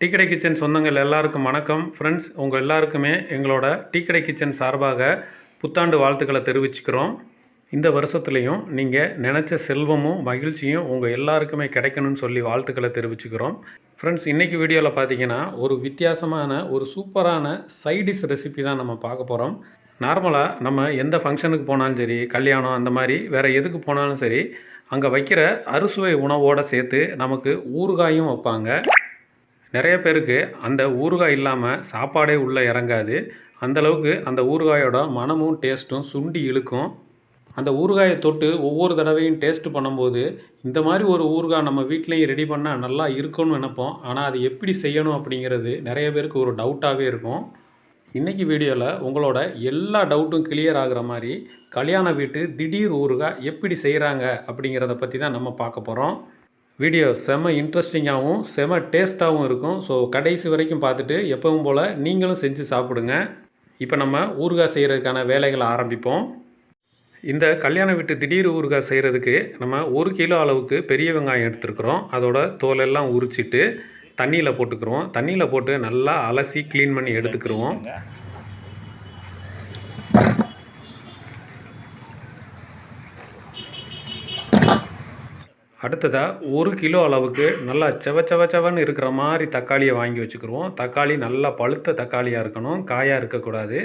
டீக்கடை கிச்சன் சொந்தங்கள் எல்லாருக்கும் வணக்கம். ஃப்ரெண்ட்ஸ் உங்கள் எல்லாருக்குமே எங்களோட டீக்கடை கிச்சன் சார்பாக புத்தாண்டு வாழ்த்துக்களை தெரிவிச்சுக்கிறோம். இந்த வருஷத்துலேயும் நீங்கள் நினச்ச செல்வமும் மகிழ்ச்சியும் உங்கள் எல்லாருக்குமே கிடைக்கணும்னு சொல்லி வாழ்த்துக்களை தெரிவிச்சுக்கிறோம். ஃப்ரெண்ட்ஸ் இன்றைக்கி வீடியோவில் பார்த்தீங்கன்னா ஒரு வித்தியாசமான ஒரு சூப்பரான சைடிஷ் ரெசிபி தான் நம்ம பார்க்க போகிறோம் நார்மலாக நம்ம எந்த ஃபங்க்ஷனுக்கு போனாலும் சரி கல்யாணம் அந்த மாதிரி வேறு எதுக்கு போனாலும் சரி அங்கே வைக்கிற அறுசுவை உணவோடு சேர்த்து நமக்கு ஊறுகாயும் வைப்பாங்க. நிறைய பேருக்கு அந்த ஊறுகாய் இல்லாமல் சாப்பாடே உள்ளே இறங்காது. அந்தளவுக்கு அந்த ஊறுகாயோட மனமும் டேஸ்ட்டும் சுண்டி இழுக்கும். அந்த ஊறுகாயை தொட்டு ஒவ்வொரு தடவையும் டேஸ்ட் பண்ணும்போது இந்த மாதிரி ஒரு ஊறுகாய் நம்ம வீட்லேயும் ரெடி பண்ணால் நல்லா இருக்கும்னு நினைப்போம். ஆனால் அது எப்படி செய்யணும் அப்படிங்கிறது நிறைய பேருக்கு ஒரு டவுட்டாகவே இருக்கும். இன்றைக்கி வீடியோவில் உங்களோட எல்லா டவுட்டும் கிளியர் ஆகிற மாதிரி கல்யாண வீட்டு திடீர் ஊறுகாய் எப்படி செய்கிறாங்க அப்படிங்கிறத பற்றி தான் நம்ம பார்க்க போகிறோம் வீடியோ செம இன்ட்ரெஸ்டிங்காகவும் செம டேஸ்ட்டாகவும் இருக்கும். ஸோ கடைசி வரைக்கும் பார்த்துட்டு எப்பவும் போல் நீங்களும் செஞ்சு சாப்பிடுங்க. இப்போ நம்ம ஊறுகாய் செய்கிறதுக்கான வேலைகளை ஆரம்பிப்போம். இந்த கல்யாண வீட்டு திடீர் ஊறுகாய் செய்கிறதுக்கு நம்ம ஒரு கிலோ அளவுக்கு பெரிய வெங்காயம் எடுத்துருக்குறோம். அதோட தோலெல்லாம் உரிச்சிட்டு தண்ணியில் போட்டுக்கிறோம். தண்ணியில் போட்டு நல்லா அலசி க்ளீன் பண்ணி எடுத்துக்கிருவோம். அடுத்ததாக ஒரு கிலோ அளவுக்கு நல்லா செவ செவ செவன்னு இருக்கிற மாதிரி தக்காளியை வாங்கி வச்சுக்கிருவோம். தக்காளி நல்லா பழுத்த தக்காளியாக இருக்கணும். காயாக இருக்கக்கூடாது.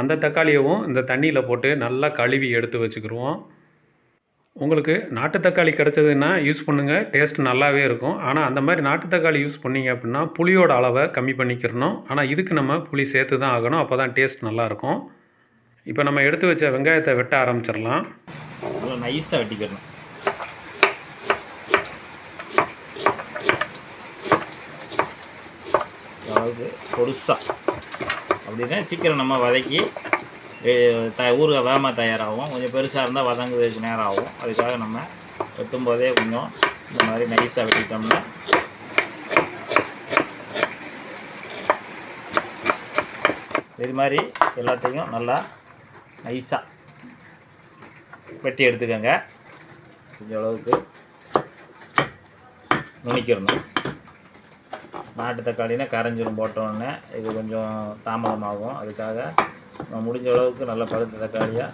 அந்த தக்காளியவும் இந்த தண்ணியில் போட்டு நல்லா கழுவி எடுத்து வச்சுக்கிருவோம். உங்களுக்கு நாட்டு தக்காளி கிடச்சதுன்னா யூஸ் பண்ணுங்கள் டேஸ்ட் நல்லாவே இருக்கும். ஆனால் அந்த மாதிரி நாட்டு தக்காளி யூஸ் பண்ணீங்க அப்படின்னா புளியோட அளவை கம்மி பண்ணிக்கிறணும் ஆனால் இதுக்கு நம்ம புளி சேர்த்து தான் ஆகணும். அப்போ தான் டேஸ்ட் நல்லாயிருக்கும் இப்போ நம்ம எடுத்து வச்ச வெங்காயத்தை வெட்ட ஆரம்பிச்சிடலாம். நல்லா நைஸாக வெட்டிக்கிறணும் அதாவது பொடுசாக அப்படின்னா சீக்கிரம் நம்ம வதக்கி த ஊறுகாய் வேகமாக தயாராகும். கொஞ்சம் பெருசாக இருந்தால் வதங்குறதுக்கு நேரம் ஆகும் அதுக்காக நம்ம வெட்டும் போதே கொஞ்சம் இந்த மாதிரி நைஸாக வெட்டிட்டோம்னா இது மாதிரி எல்லாத்தையும் நல்லா நைஸாக வெட்டி எடுத்துக்கோங்க. கொஞ்சம் அளவுக்கு நுணிக்கிறணும் நாட்டு தக்காளினா கரைஞ்சிரும் போட்டோன்னே இது கொஞ்சம் தாமதமாகும். அதுக்காக நம்ம முடிஞ்ச அளவுக்கு நல்ல பழுத்த தக்காளியாக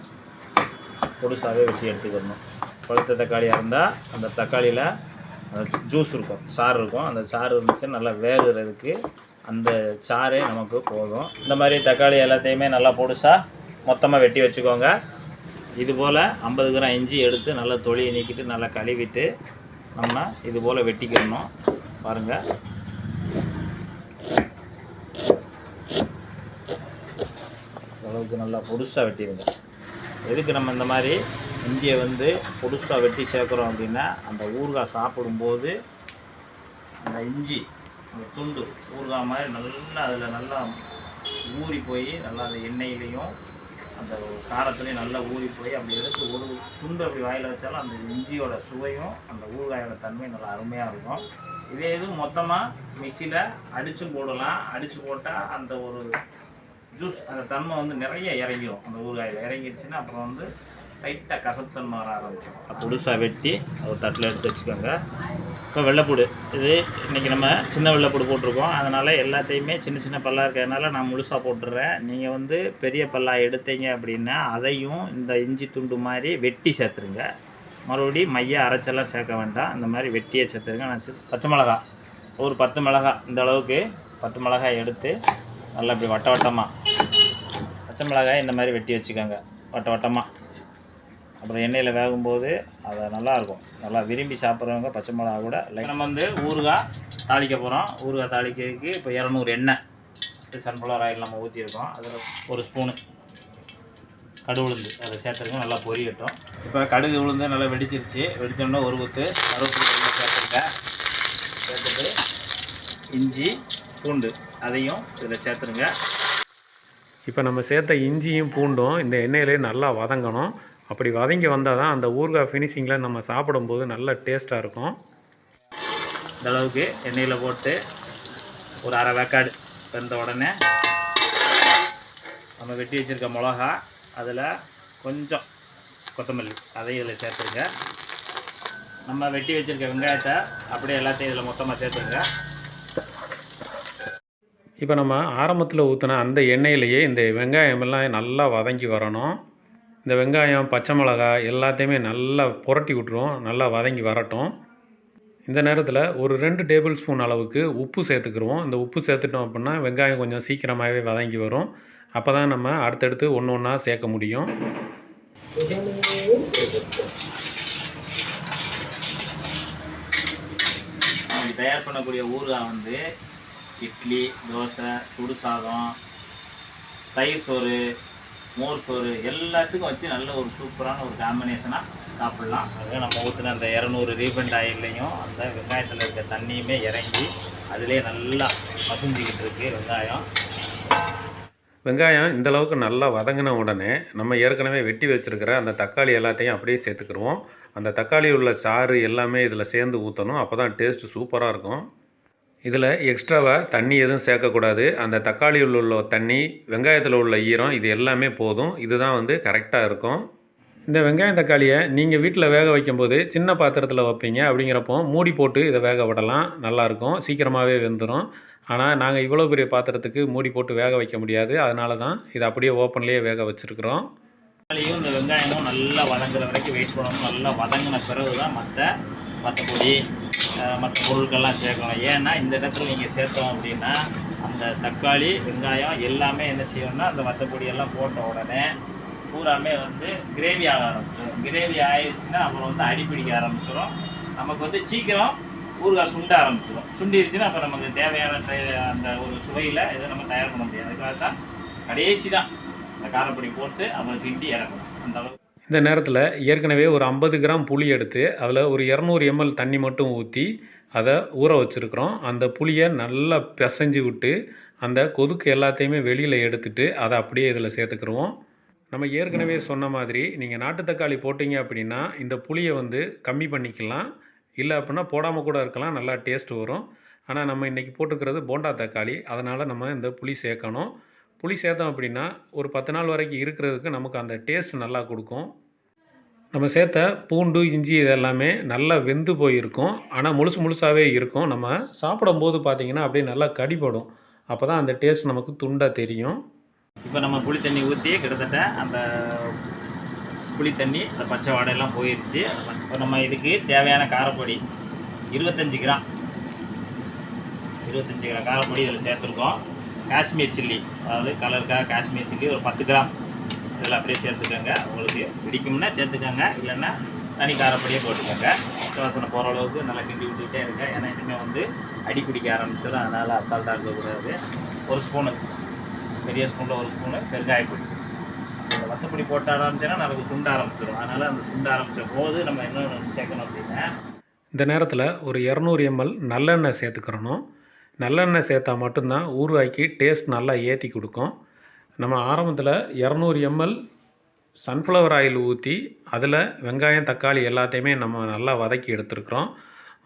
பொடுசாகவே வச்சு எடுத்துக்கணும். பழுத்த தக்காளியாக இருந்தால் அந்த தக்காளியில் அந்த ஜூஸ் இருக்கும் சாறு இருக்கும். அந்த சாறு இருந்துச்சுன்னா நல்லா வேகுறதுக்கு அந்த சாறே நமக்கு போதும். இந்த மாதிரி தக்காளி எல்லாத்தையுமே நல்லா பொடிசாக மொத்தமாக வெட்டி வச்சுக்கோங்க. இது போல் ஐம்பது கிராம் இஞ்சி எடுத்து நல்லா தொழியை நீக்கிட்டு நல்லா கழுவிட்டு நம்ம இது போல் வெட்டிக்கிறணும். பாருங்கள் அளவுக்கு நல்லா பொடுசாக வெட்டிடுங்க எதுக்கு நம்ம இந்த மாதிரி இஞ்சியை வந்து பொடுசாக வெட்டி சேர்க்குறோம் அப்படின்னா அந்த ஊறுகாய் சாப்பிடும்போது அந்த இஞ்சி அந்த துண்டு ஊறுகாய் மாதிரி நல்லா அதில் நல்லா ஊறி போய் நல்லா அந்த எண்ணெயிலையும் அந்த காரத்துலேயும் நல்லா ஊறி போய் அப்படி எடுத்து ஒரு துண்டு அப்படி வாயில் வச்சாலும் அந்த இஞ்சியோட சுவையும் அந்த ஊறுகாயோட தன்மையும் நல்லா அருமையாக இருக்கும். இதே இது மொத்தமாக மிக்சியில் அடித்து போடலாம். அடித்து போட்டால் அந்த ஒரு ஜூஸ் அந்த தன்மை வந்து நிறைய இறங்கிடும் அந்த ஊறுகாயில். இறங்கிடுச்சுன்னா அப்புறம் வந்து லைட்டாக கசப்புத்தன்மை வர ஆரம்பிக்கும். புதுசாக வெட்டி ஒரு தட்டில் எடுத்து வச்சுக்கோங்க. இப்போ வெள்ளைப்பூடு. இது இன்றைக்கி நம்ம சின்ன வெள்ளைப்பூடு போட்டிருக்கோம். அதனால் எல்லாத்தையுமே சின்ன சின்ன பல்லாக இருக்கிறதுனால நான் முழுசாக போட்டுடுறேன். நீங்கள் வந்து பெரிய பல்லா எடுத்தீங்க அப்படின்னா அதையும் இந்த இஞ்சி துண்டு மாதிரி வெட்டி சேர்த்துருங்க. மறுபடியும் மைய அரைச்செல்லாம் சேர்க்க வேண்டாம். இந்த மாதிரி வெட்டியே சேர்த்துருங்க. நான் பச்சை மிளகா. ஒரு பத்து மிளகா. இந்த அளவுக்கு பத்து மிளகாய் எடுத்து நல்லா இப்படி வட்ட வட்டமாக பச்சை மிளகாய் இந்த மாதிரி வெட்டி வச்சுக்கோங்க வட்ட வட்டமாக அப்புறம் எண்ணெயில் வேகும்போது அதை நல்லாயிருக்கும் நல்லா விரும்பி சாப்பிட்றவங்க பச்சை மிளகா கூட லைக் நம்ம வந்து ஊறுகாய் தாளிக்க போகிறோம் ஊறுகாய் தாளிக்கிறதுக்கு இப்போ இரநூறு எண்ணெய் சன்ஃப்ளவர் ஆயில் நம்ம ஊற்றிருக்கோம் அதில் ஒரு ஸ்பூனு கடுகு உளுந்து அதை சேர்த்துருக்கோம் நல்லா பொரியட்டும். இப்போ கடுகு உளுந்து நல்லா வெடிச்சிருச்சு. வெடித்தோம்னா ஒரு குத்து கருவேப்பிலை சேர்த்துருக்கேன் சேர்த்துட்டு இஞ்சி பூண்டு அதையும் இதில் சேர்த்துருங்க. இப்போ நம்ம சேர்த்த இஞ்சியும் பூண்டும் இந்த எண்ணெயிலே நல்லா வதங்கணும். அப்படி வதங்கி வந்தால் தான் அந்த ஊறுகாய் ஃபினிஷிங்கில் நம்ம சாப்பிடும்போது நல்ல டேஸ்ட்டாக இருக்கும். இந்தளவுக்கு எண்ணெயில் போட்டு ஒரு அரை வேக்காடு வெந்த உடனே நம்ம வெட்டி வச்சுருக்க மிளகா அதில் கொஞ்சம் கொத்தமல்லி அதையும் இதில் சேர்த்துருங்க. நம்ம வெட்டி வச்சுருக்க வெங்காயத்தை அப்படியே எல்லாத்தையும் இதில் மொத்தமாக சேர்த்துருங்க. இப்போ நம்ம ஆரம்பத்தில் ஊற்றின அந்த எண்ணெயிலேயே இந்த வெங்காயமெல்லாம் நல்லா வதங்கி வரணும். இந்த வெங்காயம் பச்சை மிளகாய் எல்லாத்தையுமே நல்லா புரட்டி விட்டுருவோம் நல்லா வதங்கி வரட்டும். இந்த நேரத்தில் ஒரு ரெண்டு டேபிள் ஸ்பூன் அளவுக்கு உப்பு சேர்த்துக்கிருவோம். இந்த உப்பு சேர்த்துட்டோம் அப்படின்னா வெங்காயம் கொஞ்சம் சீக்கிரமாகவே வதங்கி வரும். அப்போ தான் நம்ம அடுத்தடுத்து ஒன்று ஒன்றா சேர்க்க முடியும். தயார் பண்ணக்கூடிய ஊறுகாய் வந்து இட்லி தோசை சுடு சாதம் தயிர் சோறு மோர் சோறு எல்லாத்துக்கும் வச்சு நல்ல ஒரு சூப்பரான ஒரு காம்பினேஷனாக சாப்பிட்லாம். அதுவே நம்ம ஊற்றின அந்த இரநூறு ரீஃபண்ட் ஆயில்லையும் அந்த வெங்காயத்தில் இருக்க தண்ணியுமே இறங்கி அதிலே நல்லா மசிஞ்சிக்கிட்டு இருக்கு வெங்காயம். வெங்காயம் இந்த அளவுக்கு நல்லா வதங்கின உடனே நம்ம ஏற்கனவே வெட்டி வச்சிருக்கிற அந்த தக்காளி எல்லாத்தையும் அப்படியே சேர்த்துக்கிருவோம். அந்த தக்காளி உள்ள சாறு எல்லாமே இதில் சேர்ந்து ஊற்றணும் அப்போ தான் டேஸ்ட்டு சூப்பராக இருக்கும். இதில் எக்ஸ்ட்ராவாக தண்ணி எதுவும் சேர்க்கக்கூடாது. அந்த தக்காளியில் உள்ள தண்ணி வெங்காயத்தில் உள்ள ஈரம் இது எல்லாமே போதும். இதுதான் வந்து கரெக்டாக இருக்கும். இந்த வெங்காயம் தக்காளியை நீங்கள் வீட்டில் வேக வைக்கும்போது சின்ன பாத்திரத்தில் வைப்பீங்க அப்படிங்கிறப்போ மூடி போட்டு இதை வேக விடலாம். நல்லாயிருக்கும். சீக்கிரமாகவே வெந்துடும் ஆனால் நாங்கள் இவ்வளோ பெரிய பாத்திரத்துக்கு மூடி போட்டு வேக வைக்க முடியாது. அதனால தான் இதை அப்படியே ஓப்பன்லேயே வேக வச்சுருக்குறோம். தக்காளியும் இந்த வெங்காயமும் நல்லா வதங்குற வரைக்கும் வெயிட் பண்ணணும். நல்லா வதங்கின பிறகு தான் மற்ற மற்றபடி மற்ற பொருட்கள்லாம் சேர்க்கணும். ஏன்னா இந்த இடத்துல நீங்கள் சேர்த்தோம் அப்படின்னா அந்த தக்காளி வெங்காயம் எல்லாமே என்ன செய்யணும்னா அந்த வத்தப்பொடி எல்லாம் போட்ட உடனே பூராமே வந்து கிரேவி ஆக ஆரம்பிச்சிடும் கிரேவி ஆயிடுச்சுன்னா அப்புறம் வந்து அடிப்பிடிக்க ஆரம்பிச்சிடும் நமக்கு வந்து சீக்கிரம் ஊறுகாய் சுண்ட ஆரம்பிச்சிடும் சுண்டிடுச்சுன்னா அப்போ நமக்கு தேவையான அந்த ஒரு சுவையில் இதை நம்ம தயார் பண்ண முடியாது. அதுக்காக தான் கடைசி தான் இந்த காரப்பொடி போட்டு அப்புறம் கிண்டி இறக்கணும். அந்த அளவுக்கு. இந்த நேரத்தில் ஏற்கனவே ஒரு ஐம்பது கிராம் புளி எடுத்து அதில் ஒரு இரநூறு எம்எல் தண்ணி மட்டும் ஊற்றி அதை ஊற வச்சுருக்குறோம். அந்த புளியை நல்லா பிசைஞ்சு விட்டு அந்த கொதுக்கு எல்லாத்தையுமே வெளியில் எடுத்துட்டு அதை அப்படியே இதில் சேர்த்துக்கிருவோம். நம்ம ஏற்கனவே சொன்ன மாதிரி நீங்கள் நாட்டு தக்காளி போட்டிங்க அப்படின்னா இந்த புளியை வந்து கம்மி பண்ணிக்கலாம். இல்லை அப்படின்னா போடாமல் கூட இருக்கலாம். நல்லா டேஸ்ட் வரும். ஆனால் நம்ம இன்றைக்கி போட்டுக்கிறது போண்டா தக்காளி. அதனால் நம்ம இந்த புளி சேர்க்கணும். புளி சேர்த்தோம் அப்படின்னா ஒரு பத்து நாள் வரைக்கும் இருக்கிறதுக்கு நமக்கு அந்த டேஸ்ட் நல்லா கொடுக்கும். நம்ம சேர்த்த பூண்டு இஞ்சி இதெல்லாமே நல்லா வெந்து போயிருக்கும். ஆனால் முழுசு முழுசாகவே இருக்கும். நம்ம சாப்பிடும்போது பார்த்தீங்கன்னா அப்படியே நல்லா கடிபடும். அப்போ தான் அந்த டேஸ்ட் நமக்கு துண்டாக தெரியும். இப்போ நம்ம புளி தண்ணி ஊற்றி கிட்டத்தட்ட அந்த புளி தண்ணி அந்த பச்சை வாடையெல்லாம் போயிடுச்சு இப்போ நம்ம இதுக்கு தேவையான காரப்பொடி இருபத்தஞ்சி கிராம். இருபத்தஞ்சி கிராம் காரப்பொடி இதில் சேர்த்துருக்கோம். காஷ்மீர் சில்லி. அதாவது கலருக்காக காஷ்மீர் சில்லி ஒரு பத்து கிராம். இதில் அப்படியே சேர்த்துக்கோங்க. உங்களுக்கு பிடிக்கும்னா சேர்த்துக்கோங்க. இல்லைன்னா தனி காரப்படியே போட்டுக்கோங்க. வாசனை போகிற அளவுக்கு நல்லா கிண்டி விட்டுக்கிட்டே இருங்க. ஏன்னா இனிமேல் வந்து அடி பிடிக்க ஆரம்பிச்சிடும் அதனால் அசால்ட்டாக இருக்கக்கூடாது ஒரு ஸ்பூனு பெரிய ஸ்பூனில் ஒரு ஸ்பூனு பெருங்காயப்பொடி இந்த வத்தப்பொடி போட்ட ஆரம்பிச்சேன்னா நமக்கு சுண்ட ஆரம்பிச்சிடும் அதனால் அந்த சுண்ட ஆரம்பித்த போது நம்ம என்ன சேர்க்கணும் அப்படின்னா இந்த நேரத்தில் ஒரு இரநூறு எம்எல் நல்லெண்ணெய் சேர்த்துக்கிறணும். நல்லெண்ணெய் சேர்த்தா மட்டும்தான் ஊறுகாய்க்கு டேஸ்ட் நல்லா ஏற்றி கொடுக்கும். நம்ம ஆரம்பத்தில் இரநூறு எம்எல் சன்ஃப்ளவர் ஆயில் ஊற்றி அதில் வெங்காயம் தக்காளி எல்லாத்தையுமே நம்ம நல்லா வதக்கி எடுத்துருக்குறோம்.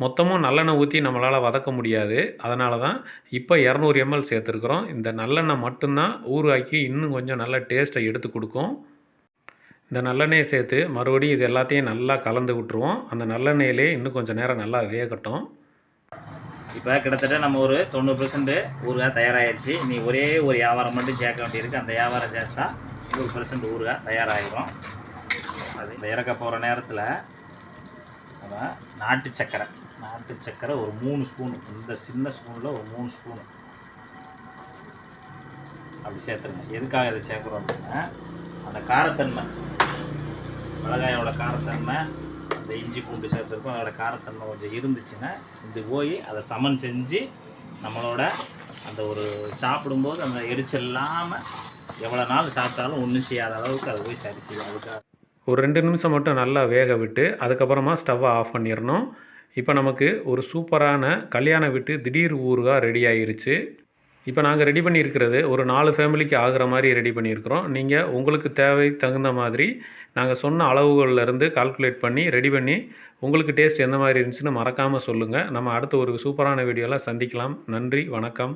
மொத்தமும் நல்லெண்ணெய் ஊற்றி நம்மளால் வதக்க முடியாது. அதனால தான் இப்போ இரநூறு எம்எல் சேர்த்துருக்குறோம். இந்த நல்லெண்ணெய் மட்டும்தான் ஊறுகாய்க்கு இன்னும் கொஞ்சம் நல்ல டேஸ்ட்டை எடுத்து கொடுக்கும். இந்த நல்லெண்ணெயை சேர்த்து மறுபடியும் இது எல்லாத்தையும் நல்லா கலந்து விட்டுருவோம். அந்த நல்லெண்ணெயிலே இன்னும் கொஞ்சம் நேரம் நல்லா வேகட்டும். இப்போ கிட்டத்தட்ட நம்ம ஒரு தொண்ணூறு பெர்சன்ட் ஊறுகாய் தயாராகிடுச்சு நீ ஒரே ஒரு வியாபாரம் மட்டும் சேர்க்க வேண்டியிருக்கு. அந்த வியாபாரம் சேர்த்தா நூறு பெர்சன்ட் ஊறுகாய் தயாராகிடும் அது இந்த இறக்க போகிற நேரத்தில் நம்ம நாட்டு சக்கரை. நாட்டு சக்கரை ஒரு மூணு ஸ்பூன் இந்த சின்ன ஸ்பூனில் ஒரு மூணு ஸ்பூன் அப்படி சேர்த்துருங்க. எதுக்காக இதை சேர்க்குறோம் அப்படின்னா அந்த காரத்தன்மை. மிளகாயோட காரத்தன்மை அந்த இஞ்சி பூண்டு சேர்த்துருக்கோம். அதோட காரத்தன்மை கொஞ்சம் இருந்துச்சுன்னா இது போய் அதை சமன் செஞ்சு நம்மளோட அந்த ஒரு சாப்பிடும்போது அந்த எரிச்சல் இல்லாமல் எவ்வளோ நாள் சாப்பிட்டாலும் ஒன்றும் செய்யாத அளவுக்கு அது போய் சரி செய்யும். அதுக்காக ஒரு ரெண்டு நிமிஷம் மட்டும் நல்லா வேக விட்டு அதுக்கப்புறமா ஸ்டவ்வை ஆஃப் பண்ணிடணும். இப்போ நமக்கு ஒரு சூப்பரான கல்யாண வீட்டு திடீர் ஊறுகாய் ரெடி ஆயிருச்சு. இப்போ நாங்கள் ரெடி பண்ணியிருக்கிறது ஒரு நாலு ஃபேமிலிக்கு ஆகிற மாதிரி ரெடி பண்ணியிருக்கிறோம். நீங்கள் உங்களுக்கு தேவை தகுந்த மாதிரி நாங்கள் சொன்ன அளவுகள்லேருந்து கால்குலேட் பண்ணி ரெடி பண்ணி உங்களுக்கு டேஸ்ட் எந்த மாதிரி இருந்துச்சுன்னு மறக்காமல் சொல்லுங்கள் நம்ம அடுத்த ஒரு சூப்பரான வீடியோவில் சந்திக்கலாம். நன்றி வணக்கம்.